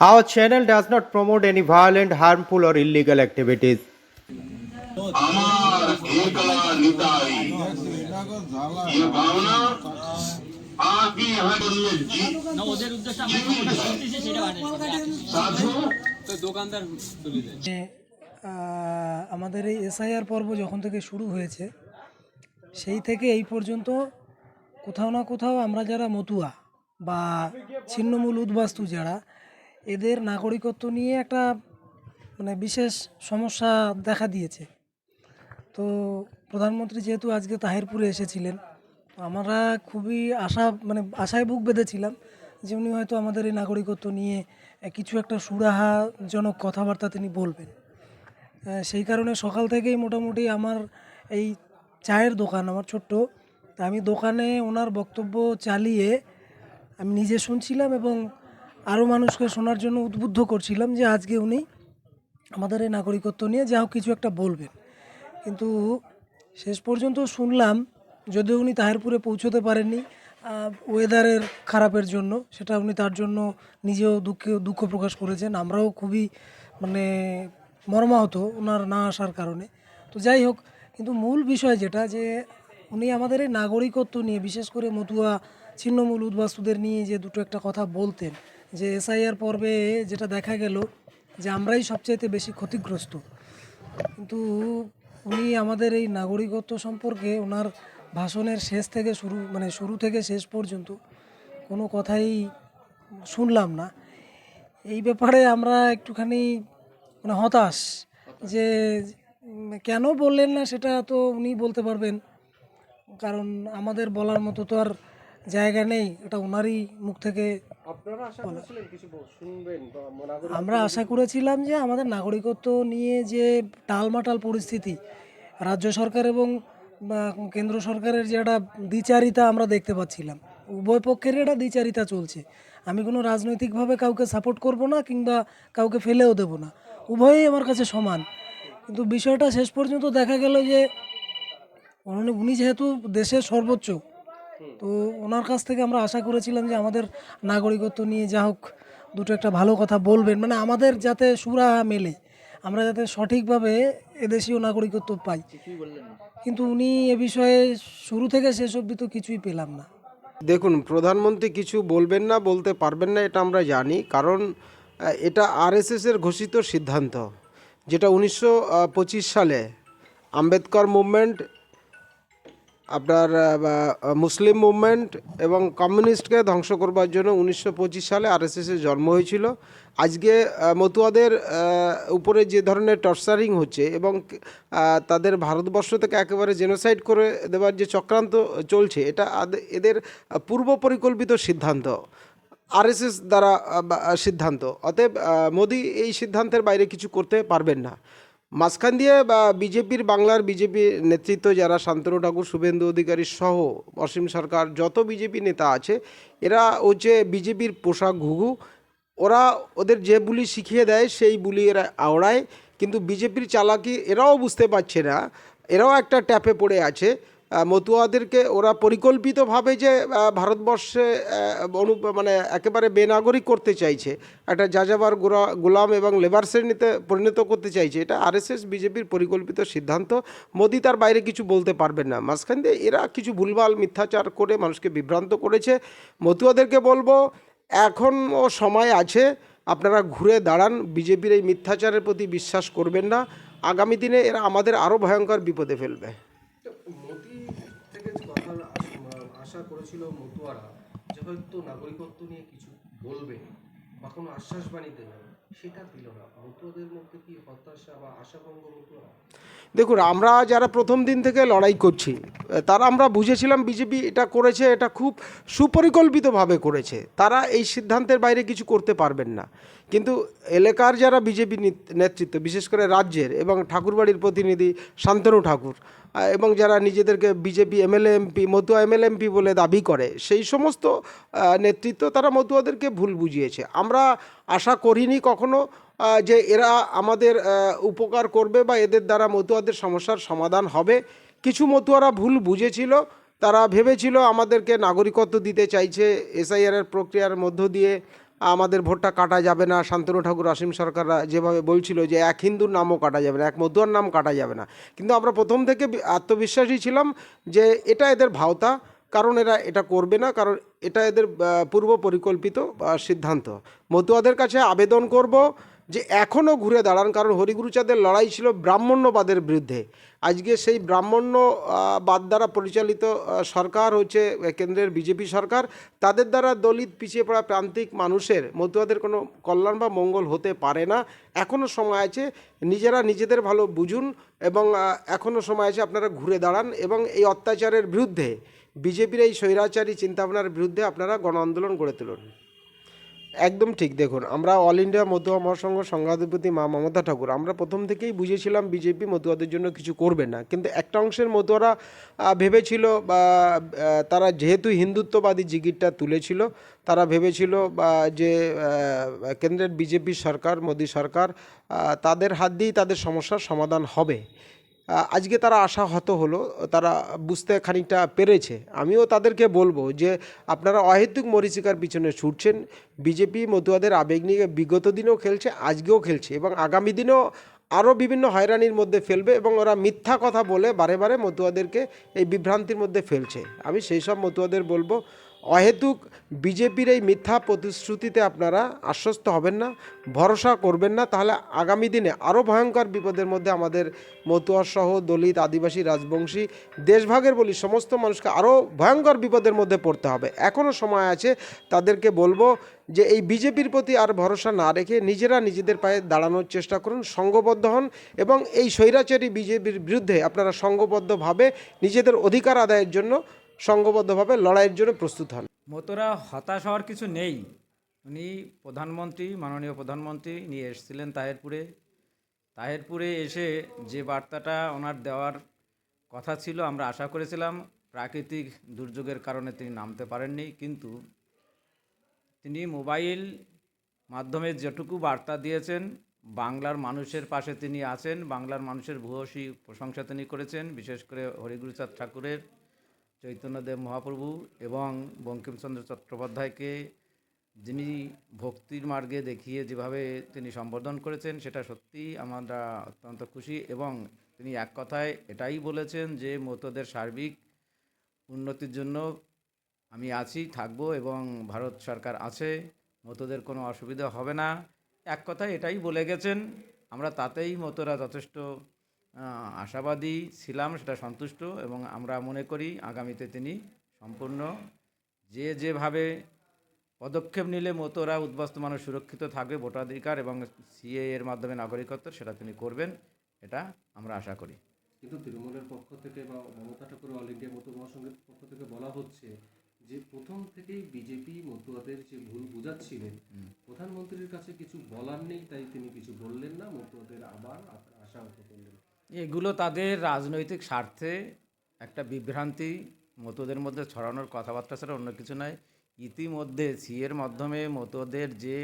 Our channel does not promote any violent, harmful, or illegal activities. আমার एकला निताई ये भावना आपकी यहाँ के लिए जी না ওদের উদ্দেশ্যে আমরা যেটা শুনতেছি সেটা বানিয়েছি साधु তো দোকানদার তুলে দেয় যে, আহ, আমাদের এই এসআইআর পর্ব যখন থেকে শুরু হয়েছে সেই থেকে এই পর্যন্ত কোথাও না কোথাও আমরা যারা মতুয়া বা ছিন্নমূল উদ্বাস্তু যারা এদের নাগরিকত্ব নিয়ে একটা মানে বিশেষ সমস্যা দেখা দিয়েছে। তো প্রধানমন্ত্রী যেহেতু আজকে তাহিরপুরে এসেছিলেন আমরা খুবই আশা মানে আশায় বুক বেঁধেছিলাম যে উনি হয়তো আমাদের এই নাগরিকত্ব নিয়ে কিছু একটা সুরাহাজনক কথাবার্তা তিনি বলবেন। সেই কারণে সকাল থেকেই মোটামুটি আমার এই চায়ের দোকান, আমার ছোট্ট, তা আমি দোকানে ওনার বক্তব্য চালিয়ে আমি নিজে শুনছিলাম এবং আরও মানুষকে শোনার জন্য উদ্বুদ্ধ করছিলাম যে আজকে উনি আমাদের এই নাগরিকত্ব নিয়ে যা হোক কিছু একটা বলবেন। কিন্তু শেষ পর্যন্ত শুনলাম, যদিও উনি তাহেরপুরে পৌঁছতে পারেননি ওয়েদারের খারাপের জন্য, সেটা উনি তার জন্য নিজেও দুঃখ দুঃখ প্রকাশ করেছেন। আমরাও খুবই মানে মর্মাহত ওনার না আসার কারণে। তো যাই হোক, কিন্তু মূল বিষয় যেটা যে উনি আমাদের এই নাগরিকত্ব নিয়ে, বিশেষ করে মতুয়া, ছিন্নমূল উদ্বাস্তুদের নিয়ে যে দুটো একটা কথা বলতেন যে এসআইআর পর্বে যেটা দেখা গেল যে আমরাই সবচাইতে বেশি ক্ষতিগ্রস্ত। কিন্তু উনি আমাদের এই নাগরিকত্ব সম্পর্কে ওনার ভাষণের শেষ থেকে শুরু মানে শুরু থেকে শেষ পর্যন্ত কোনো কথাই শুনলাম না। এই ব্যাপারে আমরা একটুখানি মানে হতাশ যে কেন বললেন না সেটা তো উনি বলতে পারবেন। কারণ আমাদের বলার মতো তো আর জায়গা নেই, এটা ওনারই মুখ থেকে আমরা আশা করেছিলাম যে আমাদের নাগরিকত্ব নিয়ে যে টালমাটাল পরিস্থিতি রাজ্য সরকার এবং কেন্দ্র সরকারের যে একটা দ্বিচারিতা আমরা দেখতে পাচ্ছিলাম। উভয় পক্ষেরই একটা দ্বিচারিতা চলছে। আমি কোনো রাজনৈতিকভাবে কাউকে সাপোর্ট করব না কিংবা কাউকে ফেলেও দেব না। উভয়ই আমার কাছে সমান। কিন্তু বিষয়টা শেষ পর্যন্ত দেখা গেল যে উনি উনি যেহেতু দেশের সর্বোচ্চ তো ওনার কাছ থেকে আমরা আশা করেছিলাম যে আমাদের নাগরিকত্ব নিয়ে যা হোক দুটো একটা ভালো কথা বলবেন। মানে আমাদের যাতে সুরা মেলে আমরা যাতে সঠিকভাবে এদেশীয় নাগরিকত্ব পাই। কিন্তু উনি এ বিষয়ে শুরু থেকে শেষ অবধি তো কিছুই পেলাম না। দেখুন প্রধানমন্ত্রী কিছু বলবেন না বলতে পারবেন না এটা আমরা জানি। কারণ এটা আরএসএসের ঘোষিত সিদ্ধান্ত যেটা উনিশশো পঁচিশ সালে আম্বেদকর মুভমেন্ট আপনার মুসলিম মুভমেন্ট এবং কমিউনিস্টকে ধ্বংস করবার জন্য উনিশশো পঁচিশ সালে আরএসএসের জন্ম হয়েছিল। আজকে মতুয়াদের উপরে যে ধরনের টর্চারিং হচ্ছে এবং তাদের ভারতবর্ষ থেকে একেবারে জেনোসাইড করে দেওয়ার যে চক্রান্ত চলছে, এটা এদের পূর্ব পরিকল্পিত সিদ্ধান্ত, আরএসএস দ্বারা সিদ্ধান্ত। অতএব মোদি এই সিদ্ধান্তের বাইরে কিছু করতে পারবেন না। মাঝখান দিয়ে বিজেপির বাংলার বিজেপি নেতৃত্ব যারা শান্তনু ঠাকুর, শুভেন্দু অধিকারী সহ অসীম সরকার, যত বিজেপি নেতা আছে, এরা হচ্ছে বিজেপির পোশাক ঘুঘু। ওরা ওদের যে বুলি শিখিয়ে দেয়, সেই বুলি এরা আওড়ায়। কিন্তু বিজেপির চালাকি এরাও বুঝতে পারছে না। এরাও একটা ট্যাপে পড়ে আছে। মতুয়াদেরকে ওরা পরিকল্পিতভাবে যে ভারতবর্ষে অনু মানে একেবারে বেনাগরিক করতে চাইছে, একটা যাযাবার গোরা, গোলাম এবং লেবার শ্রেণীতে পরিণত করতে চাইছে, এটা আরএসএস, বিজেপির পরিকল্পিত সিদ্ধান্ত। মোদি তার বাইরে কিছু বলতে পারবেন না। মাঝখান দিয়ে এরা কিছু ভুলভাল মিথ্যাচার করে মানুষকে বিভ্রান্ত করেছে। মতুয়াদেরকে বলব, এখনও সময় আছে, আপনারা ঘুরে দাঁড়ান, বিজেপির এই মিথ্যাচারের প্রতি বিশ্বাস করবেন না। আগামী দিনে এরা আমাদের আরও ভয়ঙ্কর বিপদে ফেলবে। আশা করেছিল মতুয়ারা, যে হয়তো নাগরিকত্ব নিয়ে কিছু বলবে বা কোনো আশ্বাস বাণী দেবে সেটা দিল না। মতুয়াদের মধ্যে কি হতাশা বা আশাভঙ্গ দেখুন, আমরা যারা প্রথম দিন থেকে লড়াই করছি, তারা আমরা বুঝেছিলাম বিজেপি এটা করেছে, এটা খুব সুপরিকল্পিতভাবে করেছে। তারা এই সিদ্ধান্তের বাইরে কিছু করতে পারবেন না। কিন্তু এলাকার যারা বিজেপি নেতৃত্ব, বিশেষ করে রাজ্যের এবং ঠাকুরবাড়ির প্রতিনিধি শান্তনু ঠাকুর এবং যারা নিজেদেরকে BJP MLA MP, Matua MLA MP বলে দাবি করে, সেই সমস্ত নেতৃত্ব তারা মতুয়াদেরকে ভুল বুঝিয়েছে। আমরা আশা করিনি কখনো যে এরা আমাদের উপকার করবে বা এদের দ্বারা মতুয়াদের সমস্যার সমাধান হবে। কিছু মতুয়ারা ভুল বুঝেছিল, তারা ভেবেছিল আমাদেরকে নাগরিকত্ব দিতে চাইছে, এসআইআর এর প্রক্রিয়ার মধ্য দিয়ে। আমাদের ভোটটা কাটা যাবে না। শান্তনু ঠাকুর, অসীম সরকাররা যেভাবে বলছিল যে এক হিন্দুর নামও কাটা যাবে না, এক মধুয়ার নাম কাটা যাবে না। কিন্তু আমরা প্রথম থেকে আত্মবিশ্বাসী ছিলাম যে এটা এদের ভাওতা, কারণ এরা এটা করবে না, কারণ এটা এদের পূর্ব পরিকল্পিত সিদ্ধান্ত। মতুয়াদের কাছে আবেদন করব যে এখনও ঘুরে দাঁড়ান কারণ হরিগুরুচাঁদের লড়াই ছিল ব্রাহ্মণ্যবাদের বিরুদ্ধে। আজকে সেই ব্রাহ্মণ্য আহ, বাদ দ্বারা পরিচালিত সরকার হচ্ছে কেন্দ্রের বিজেপি সরকার তাদের দ্বারা দলিত পিছিয়ে পড়া প্রান্তিক মানুষের মতুয়াদের কোনো কল্যাণ বা মঙ্গল হতে পারে না। এখনও সময় আছে নিজেরা নিজেদের ভালো বুঝুন এবং এখনও সময় আছে আপনারা ঘুরে দাঁড়ান এবং এই অত্যাচারের বিরুদ্ধে বিজেপির এই স্বৈরাচারী চিন্তাভাবনার বিরুদ্ধে আপনারা গণ আন্দোলন গড়ে তুলুন। একদম ঠিক। দেখুন, আমরা অল ইন্ডিয়া মতুয়া মহাসংঘ সংঘাধিপতি মা মমতা ঠাকুর, আমরা প্রথম থেকেই বুঝেছিলাম বিজেপি মতুয়াদের জন্য কিছু করবে না। কিন্তু একটা অংশের মতুয়ারা ভেবেছিল বা তারা যেহেতু হিন্দুত্ববাদী জিগিরটা তুলেছিল, তারা ভেবেছিল বা, যে কেন্দ্রের বিজেপি সরকার, মোদী সরকার তাদের হাত দিয়েই তাদের সমস্যার সমাধান হবে। আজকে তারা আশাহত হলো, তারা বুঝতে খানিকটা পেরেছে। আমিও তাদেরকে বলব যে, আপনারা অহেতুক মরিচিকার পিছনে ছুটছেন। বিজেপি মতুয়াদের আবেগ নিয়ে বিগত দিনেও খেলছে, আজকেও খেলছে এবং আগামী দিনেও আরও বিভিন্ন হয়রানির মধ্যে ফেলবে এবং ওরা মিথ্যা কথা বলে বারে বারে মতুয়াদেরকে এই বিভ্রান্তির মধ্যে ফেলছে। আমি সেই সব মতুয়াদের বলব অহেতুক বিজেপির এই মিথ্যা প্রতিশ্রুতিতে আপনারা আশ্বস্ত হবেন না, ভরসা করবেন না। তাহলে আগামী দিনে আরও ভয়ঙ্কর বিপদের মধ্যে আমাদের মতুয়া সহ দলিত আদিবাসী রাজবংশী দেশভাগের বলি সমস্ত মানুষকে আরও ভয়ঙ্কর বিপদের মধ্যে পড়তে হবে। এখনও সময় আছে তাদেরকে বলব যে এই বিজেপির প্রতি আর ভরসা না রেখে নিজেরা নিজেদের পায়ে দাঁড়ানোর চেষ্টা করুন সংঘবদ্ধ হন এবং এই স্বৈরাচারী বিজেপির বিরুদ্ধে আপনারা সংঘবদ্ধভাবে নিজেদের অধিকার আদায়ের জন্য সংঘবদ্ধভাবে লড়াইয়ের জন্য প্রস্তুত হন। মতোরা হতাশ হওয়ার কিছু নেই। উনি প্রধানমন্ত্রী, মাননীয় প্রধানমন্ত্রী, নিয়ে এসেছিলেন তাহেরপুরে। তাহেরপুরে এসে যে বার্তাটা ওনার দেওয়ার কথা ছিল, আমরা আশা করেছিলাম প্রাকৃতিক দুর্যোগের কারণে তিনি নামতে পারেননি, কিন্তু তিনি মোবাইল মাধ্যমে যেটুকু বার্তা দিয়েছেন, বাংলার মানুষের পাশে তিনি আছেন, বাংলার মানুষের ভূয়সী প্রশংসা তিনি করেছেন, বিশেষ করে হরিগুরুচাঁদ ঠাকুরের চৈতন্যদেব মহাপ্রভু এবং বঙ্কিমচন্দ্র চট্টোপাধ্যায়কে যিনি ভক্তির মার্গে দেখিয়ে যেভাবে তিনি সম্বোধন করেছেন, সেটা সত্যি আমরা অত্যন্ত খুশি এবং তিনি এক কথায় এটাই বলেছেন যে মতদের সার্বিক উন্নতির জন্য আমি আছি, থাকব এবং ভারত সরকার আছে, মতদের কোনো অসুবিধা হবে না। এক কথায় এটাই বলে গেছেন, আমরা তাতেই মতরা যথেষ্ট আশাবাদী ছিলাম সেটা সন্তুষ্ট এবং আমরা মনে করি আগামীতে তিনি সম্পূর্ণ যে যেভাবে পদক্ষেপ নিলে মতোরা উদ্বাস্ত মানুষ সুরক্ষিত থাকবে ভোটাধিকার এবং সিএ এর মাধ্যমে নাগরিকত্ব সেটা তিনি করবেন এটা আমরা আশা করি। কিন্তু তৃণমূলের পক্ষ থেকে বা মমতা ঠাকুর অল ইন্ডিয়া মতো মহাসংঘের পক্ষ থেকে বলা হচ্ছে যে প্রথম থেকেই বিজেপি মতুয়াদের যে ভুল বুঝাচ্ছিলেন প্রধানমন্ত্রীর কাছে কিছু বলার নেই তাই তিনি কিছু বললেন না মতুয়াদের আবার আ- আশাহত করলেন। এগুলো তাদের রাজনৈতিক স্বার্থে একটা বিভ্রান্তি, মতোদের মধ্যে ছড়ানোর কথাবার্তা ছাড়া অন্য কিছু নয়। ইতিমধ্যে সিএর মাধ্যমে মতোদের যে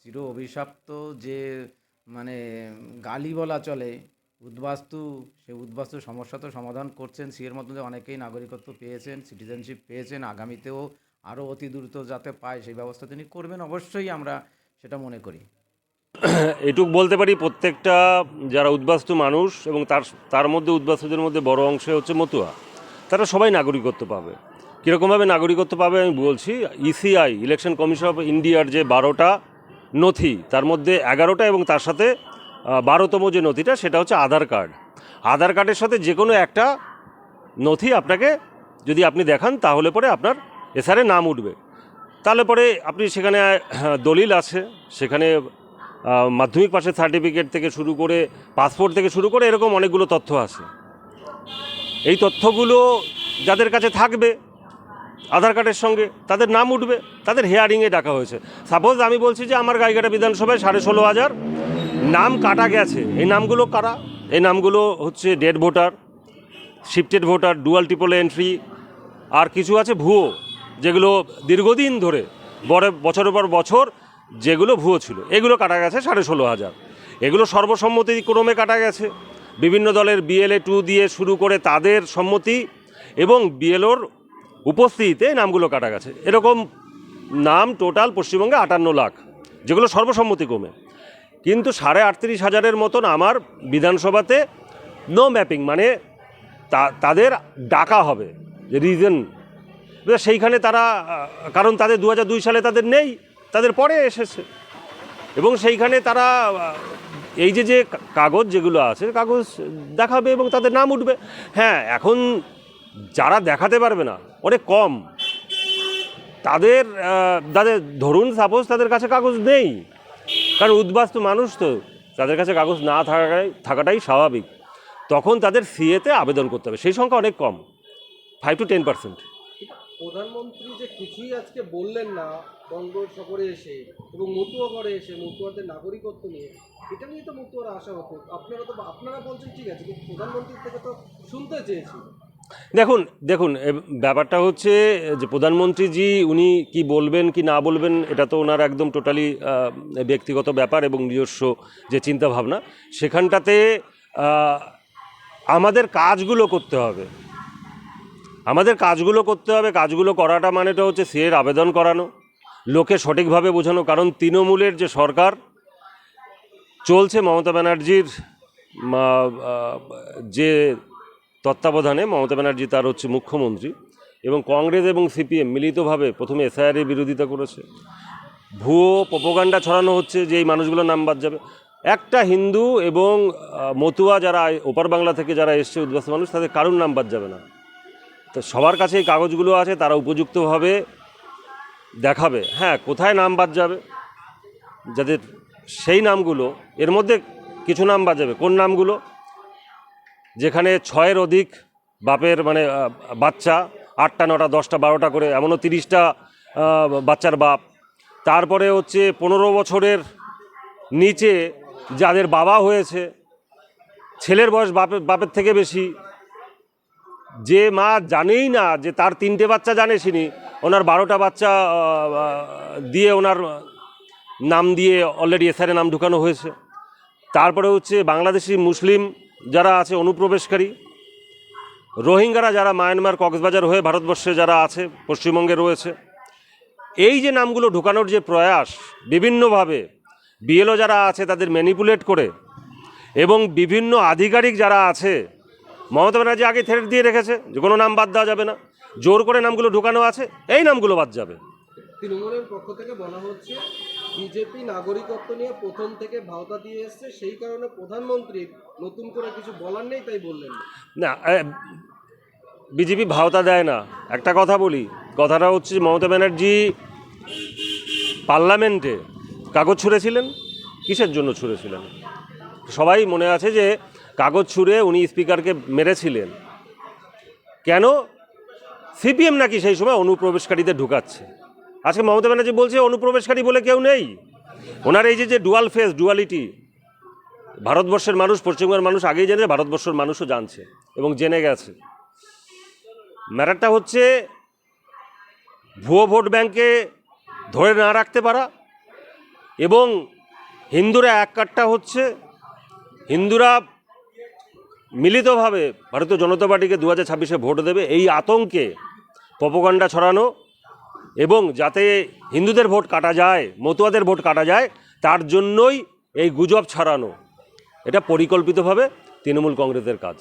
চির অভিশপ্ত, যে মানে গালি বলা চলে, উদ্বাস্তু, সে উদ্বাস্তু সমস্যা তো সমাধান করছেন সিএর মাধ্যমে অনেকেই নাগরিকত্ব পেয়েছেন, সিটিজেনশিপ পেয়েছেন, আগামীতেও আরও অতি দ্রুত যাতে পায় সেই ব্যবস্থা তিনি করবেন। অবশ্যই আমরা সেটা মনে করি। এটুক বলতে পারি প্রত্যেকটা যারা উদ্বাস্তু মানুষ এবং তার তার মধ্যে উদ্বাস্তুদের মধ্যে বড় অংশে হচ্ছে মতুয়া। তারা সবাই নাগরিকত্ব পাবে। কীরকমভাবে নাগরিকত্ব পাবে আমি বলছি ইসিআই ইলেকশন কমিশন অফ ইন্ডিয়ার যে বারোটা নথি, তার মধ্যে এগারোটা এবং তার সাথে বারোতম যে নথিটা, সেটা হচ্ছে আধার কার্ড। আধার কার্ডের সাথে যে কোনো একটা নথি আপনাকে যদি আপনি দেখান, তাহলে পরে আপনার এসআরে নাম উঠবে। তাহলে পরে আপনি সেখানে দলিল আছে, সেখানে মাধ্যমিক পাশের সার্টিফিকেট থেকে শুরু করে পাসপোর্ট থেকে শুরু করে এরকম অনেকগুলো তথ্য আছে। এই তথ্যগুলো যাদের কাছে থাকবে, আধার কার্ডের সঙ্গে তাদের নাম উঠবে, তাদের হেয়ারিংয়ে ডাকা হয়েছে। সাপোজ আমি বলছি যে আমার গাইঘাটা বিধানসভায় সাড়ে ষোলো হাজার, নাম কাটা গেছে। এই নামগুলো কারা? এই নামগুলো হচ্ছে dead voter shifted voter dual triple entry আর কিছু আছে ভুয়ো, যেগুলো দীর্ঘদিন ধরে, বড় বছরের পর বছর যেগুলো ভুয়ো ছিল, এগুলো কাটা গেছে সাড়ে ষোলো হাজার। এগুলো সর্বসম্মতিক্রমে কাটা গেছে। বিভিন্ন দলের বিএলএ টু দিয়ে শুরু করে তাদের সম্মতি এবং বিএলওর উপস্থিতিতে নামগুলো কাটা গেছে। এরকম নাম টোটাল পশ্চিমবঙ্গে আটান্ন লাখ, যেগুলো সর্বসম্মতিক্রমে কিন্তু সাড়ে আটত্রিশ হাজারের মতন আমার বিধানসভাতে নো ম্যাপিং মানে তাদের ডাকা হবে রিজন সেইখানে তারা কারণ তাদের দু সালে তাদের নেই। তাদের পরে এসেছে। এবং সেইখানে তারা, এই যে যে কাগজ যেগুলো আছে, কাগজ দেখাবে এবং তাদের নাম উঠবে। হ্যাঁ এখন যারা দেখাতে পারবে না, অনেক কম। তাদের তাদের, ধরুন সাপোজ তাদের কাছে কাগজ নেই। কারণ উদ্বাস্তু মানুষ তো, তাদের কাছে কাগজ না থাকাটাই থাকাটাই স্বাভাবিক। তখন তাদের সিএতে আবেদন করতে হবে। সেই সংখ্যা অনেক কম ফাইভ টু টেন পার্সেন্ট প্রধানমন্ত্রী যে কিছুই আজকে বললেন না বঙ্গ সফরে এসে এবং মতুয়া করে এসে মতুয়াদের নাগরিকত্ব নিয়ে, এটা নিয়ে তো মতুয়ারা আশা হতো। আপনারা তো আপনারা বলছেন, ঠিক আছে। কিন্তু প্রধানমন্ত্রীর থেকে তো শুনতে চেয়েছি। দেখুন দেখুন ব্যাপারটা হচ্ছে যে প্রধানমন্ত্রীজি, উনি কি বলবেন, কি না বলবেন, এটা তো ওনার একদম টোটালি ব্যক্তিগত ব্যাপার এবং নিজস্ব যে চিন্তাভাবনা। সেখানটাতে আমাদের কাজগুলো করতে হবে। আমাদের কাজগুলো করতে হবে। কাজগুলো করাটা মানেটা হচ্ছে সিএর আবেদন করানো। লোকে সঠিকভাবে বোঝানো, কারণ তৃণমূলের যে সরকার, চলছে মমতা ব্যানার্জির যে তত্ত্বাবধানে, মমতা ব্যানার্জি তার হচ্ছে মুখ্যমন্ত্রী, এবং কংগ্রেস এবং সিপিএম মিলিতভাবে প্রথমে এসআইআরের বিরোধিতা করেছে। ভুয়ো প্রপোগান্ডা ছড়ানো হচ্ছে যে এই মানুষগুলোর নাম বাদ যাবে। একটা হিন্দু এবং মতুয়া যারা ওপার বাংলা থেকে যারা এসছে, উদ্বাস্ত মানুষ, তাদের কারুর নাম বাদ যাবে না। তো সবার কাছে এই কাগজগুলো আছে, তারা উপযুক্তভাবে দেখাবে। হ্যাঁ কোথায় নাম বাদ যাবে যাদের সেই নামগুলো, এর মধ্যে কিছু নাম বাদ যাবে কোন নামগুলো? যেখানে ছয়ের অধিক বাপের মানে বাচ্চা, আটটা, নটা, দশটা, বারোটা করে, এমনও তিরিশটা বাচ্চার বাপ। তারপরে হচ্ছে পনেরো বছরের নিচে যাদের বাবা হয়েছে, ছেলের বয়স বাপের বাপের থেকে বেশি, যে মা জানেই না যে তার তিনটে বাচ্চা জানে তিনি ওনার বারোটা বাচ্চা দিয়ে ওনার নাম দিয়ে অলরেডি এসআরে নাম ঢুকানো হয়েছে। তারপরে হচ্ছে বাংলাদেশি মুসলিম যারা আছে, অনুপ্রবেশকারী, রোহিঙ্গারা যারা মায়ানমার কক্সবাজার হয়ে ভারতবর্ষে যারা আছে, পশ্চিমবঙ্গে রয়েছে, এই যে নামগুলো ঢুকানোর যে প্রয়াস, বিভিন্নভাবে বিএলও যারা আছে তাদের ম্যানিপুলেট করে এবং বিভিন্ন আধিকারিক যারা আছে, মমতা ব্যানার্জি আগে থ্রেট দিয়ে রেখেছে যে কোনো নাম বাদ দেওয়া যাবে না। জোর করে নামগুলো ঢোকানো আছে এই নামগুলো বাদ যাবে। তৃণমূলের পক্ষ থেকে বলা হচ্ছে বিজেপি নাগরিকত্ব নিয়ে প্রথম থেকে ভাওতা দিয়ে এসছে সেই কারণে প্রধানমন্ত্রী নতুন করে কিছু বলার নেই তাই বললেন না। না বিজেপি ভাওতা দেয় না। একটা কথা বলি কথাটা হচ্ছে মমতা ব্যানার্জি পার্লামেন্টে কাগজ ছুঁড়েছিলেন কিসের জন্য ছুঁড়েছিলেন? সবাই মনে আছে যে কাগজ ছুঁড়ে উনি স্পিকারকে মেরেছিলেন। কেন? সিপিএম নাকি সেই সময় অনুপ্রবেশকারীদের ঢুকাচ্ছে। আজকে মমতা ব্যানার্জি বলছে, অনুপ্রবেশকারী বলে কেউ নেই। ওনার এই যে ডুয়াল ফেস ডুয়ালিটি ভারতবর্ষের মানুষ, পশ্চিমবঙ্গের মানুষ আগেই জেনে ভারতবর্ষের মানুষও জানছে এবং জেনে গেছে। ম্যাটারটা হচ্ছে, ভুয়ো ভোট ব্যাংকে ধরে না রাখতে পারা এবং হিন্দুরা এক কাটটা হচ্ছে। হিন্দুরা মিলিতভাবে ভারতীয় জনতা পার্টিকে দু হাজার ছাব্বিশে ভোট দেবে, এই আতঙ্কে প্রপগান্ডা ছড়ানো এবং যাতে হিন্দুদের ভোট কাটা যায়, মতুয়াদের ভোট কাটা যায়, তার জন্যই এই গুজব ছড়ানো। এটা পরিকল্পিতভাবে তৃণমূল কংগ্রেসের কাজ।